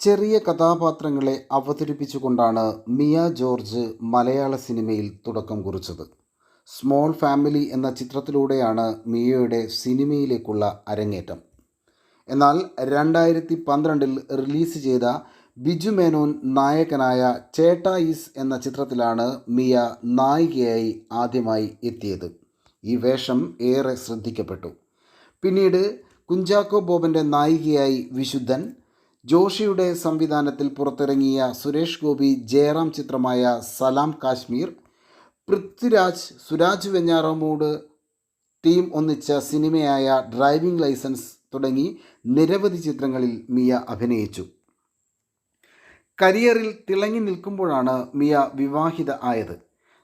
ചെറിയ കഥാപാത്രങ്ങളെ അവതരിപ്പിച്ചുകൊണ്ടാണ് മിയ ജോർജ് മലയാള സിനിമയിൽ തുടക്കം കുറിച്ചത്. സ്മോൾ ഫാമിലി എന്ന ചിത്രത്തിലൂടെയാണ് മിയയുടെ സിനിമയിലേക്കുള്ള അരങ്ങേറ്റം. എന്നാൽ രണ്ടായിരത്തി പന്ത്രണ്ടിൽ റിലീസ് ചെയ്ത ബിജു മേനോൻ നായകനായ ചേട്ടായിസ് എന്ന ചിത്രത്തിലാണ് മിയ നായികയായി ആദ്യമായി എത്തിയത്. ഈ വേഷം ഏറെ ശ്രദ്ധിക്കപ്പെട്ടു. പിന്നീട് കുഞ്ചാക്കോ ബോബന്റെ നായികയായി വിശുദ്ധൻ ജോഷിയുടെ സംവിധാനത്തിൽ പുറത്തിറങ്ങിയ സുരേഷ് ഗോപി ജയറാം ചിത്രമായ സലാം കാശ്മീർ പൃഥ്വിരാജ് സുരാജ് വെഞ്ഞാറമൂട് ടീം ഒന്നിച്ച സിനിമയായ ഡ്രൈവിംഗ് ലൈസൻസ് തുടങ്ങി നിരവധി ചിത്രങ്ങളിൽ മിയ അഭിനയിച്ചു. കരിയറിൽ തിളങ്ങി നിൽക്കുമ്പോഴാണ് മിയ വിവാഹിത ആയത്.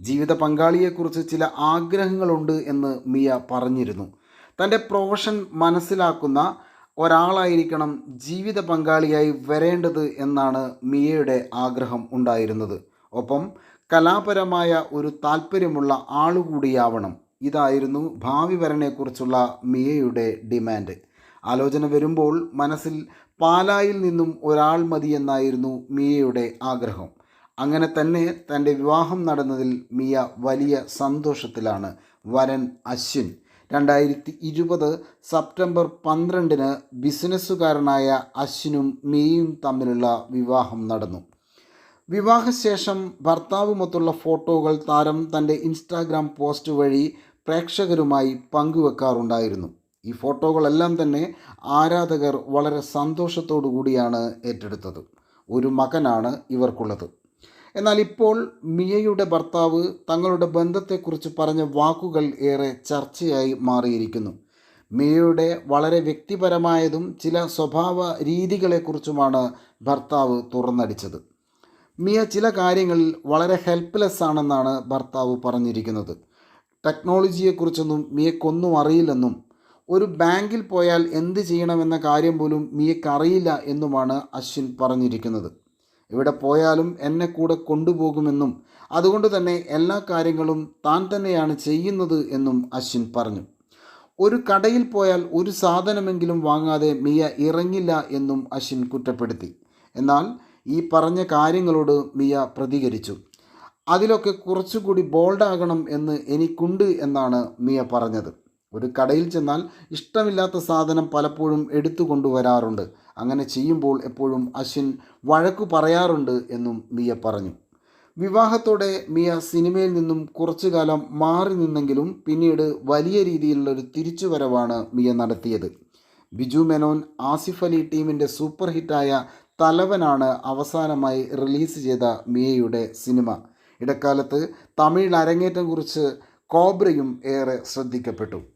ജീവിത പങ്കാളിയെക്കുറിച്ച് ചില ആഗ്രഹങ്ങളുണ്ട് എന്ന് മിയ പറഞ്ഞിരുന്നു. തന്റെ പ്രൊഫഷൻ മനസ്സിലാക്കുന്ന ഒരാളായിരിക്കണം ജീവിത പങ്കാളിയായി വരേണ്ടത് എന്നാണ് മിയയുടെ ആഗ്രഹം ഉണ്ടായിരുന്നത്. ഒപ്പം കലാപരമായ ഒരു താല്പര്യമുള്ള ആളുകൂടിയാവണം. ഇതായിരുന്നു ഭാവി വരനെക്കുറിച്ചുള്ള മിയയുടെ ഡിമാൻഡ്. ആലോചന വരുമ്പോൾ മനസ്സിൽ പാലായിൽ നിന്നും ഒരാൾ മതിയെന്നായിരുന്നു മിയയുടെ ആഗ്രഹം. അങ്ങനെ തന്നെ തന്റെ വിവാഹം നടന്നതിൽ മിയ വലിയ സന്തോഷത്തിലാണ്. വരൻ അശ്വിൻ രണ്ടായിരത്തി ഇരുപത് സെപ്റ്റംബർ പന്ത്രണ്ടിന് ബിസിനസ്സുകാരനായ അശ്വിനും മീയും തമ്മിലുള്ള വിവാഹം നടന്നു. വിവാഹശേഷം ഭർത്താവുമൊത്തുള്ള ഫോട്ടോകൾ താരം തന്റെ ഇൻസ്റ്റാഗ്രാം പോസ്റ്റ് വഴി പ്രേക്ഷകരുമായി പങ്കുവെക്കാറുണ്ടായിരുന്നു. ഈ ഫോട്ടോകളെല്ലാം തന്നെ ആരാധകർ വളരെ സന്തോഷത്തോടു കൂടിയാണ് ഏറ്റെടുത്തത്. ഒരു മകനാണ് ഇവർക്കുള്ളത്. എന്നാൽ ഇപ്പോൾ മിയയുടെ ഭർത്താവ് തങ്ങളുടെ ബന്ധത്തെക്കുറിച്ച് പറഞ്ഞ വാക്കുകൾ ഏറെ ചർച്ചയായി മാറിയിരിക്കുന്നു. മിയയുടെ വളരെ വ്യക്തിപരമായതും ചില സ്വഭാവ രീതികളെക്കുറിച്ചുമാണ് ഭർത്താവ് തുറന്നടിച്ചത്. മിയ ചില കാര്യങ്ങളിൽ വളരെ ഹെൽപ്ലെസ് ആണെന്നാണ് ഭർത്താവ് പറഞ്ഞിരിക്കുന്നത്. ടെക്നോളജിയെക്കുറിച്ചൊന്നും മിയക്കൊന്നും അറിയില്ലെന്നും ഒരു ബാങ്കിൽ പോയാൽ എന്ത് ചെയ്യണമെന്ന കാര്യം പോലും മിയക്കറിയില്ല എന്നുമാണ് അശ്വിൻ പറഞ്ഞിരിക്കുന്നത്. ഇവിടെ പോയാലും എന്നെ കൂടെ കൊണ്ടുപോകുമെന്നും അതുകൊണ്ട് തന്നെ എല്ലാ കാര്യങ്ങളും താൻ തന്നെയാണ് ചെയ്യുന്നത് എന്നും അശ്വിൻ പറഞ്ഞു. ഒരു കടയിൽ പോയാൽ ഒരു സാധനമെങ്കിലും വാങ്ങാതെ മിയ ഇറങ്ങില്ല എന്നും അശ്വിൻ കുറ്റപ്പെടുത്തി. എന്നാൽ ഈ പറഞ്ഞ കാര്യങ്ങളോട് മിയ പ്രതികരിച്ചു. അതിലൊക്കെ കുറച്ചുകൂടി ബോൾഡാകണം എന്ന് എനിക്കുണ്ട് എന്നാണ് മിയ പറഞ്ഞത്. ഒരു കടയിൽ ചെന്നാൽ ഇഷ്ടമില്ലാത്ത സാധനം പലപ്പോഴും എടുത്തു കൊണ്ടുവരാറുണ്ട്. അങ്ങനെ ചെയ്യുമ്പോൾ എപ്പോഴും അശ്വിൻ വഴക്കു പറയാറുണ്ട് എന്നും മിയ പറഞ്ഞു. വിവാഹത്തോടെ മിയ സിനിമയിൽ നിന്നും കുറച്ചു കാലം മാറി നിന്നെങ്കിലും പിന്നീട് വലിയ രീതിയിലുള്ള ഒരു തിരിച്ചുവരവാണ് മിയ നടത്തിയത്. ബിജു മെനോൻ ആസിഫ് അലി ടീമിന്റെ സൂപ്പർ ഹിറ്റായ തലവനാണ് അവസാനമായി റിലീസ് ചെയ്ത മിയയുടെ സിനിമ. ഇടക്കാലത്ത് തമിഴ് അരങ്ങേറ്റം കുറിച്ച് കോബ്രയും ഏറെ ശ്രദ്ധിക്കപ്പെട്ടു.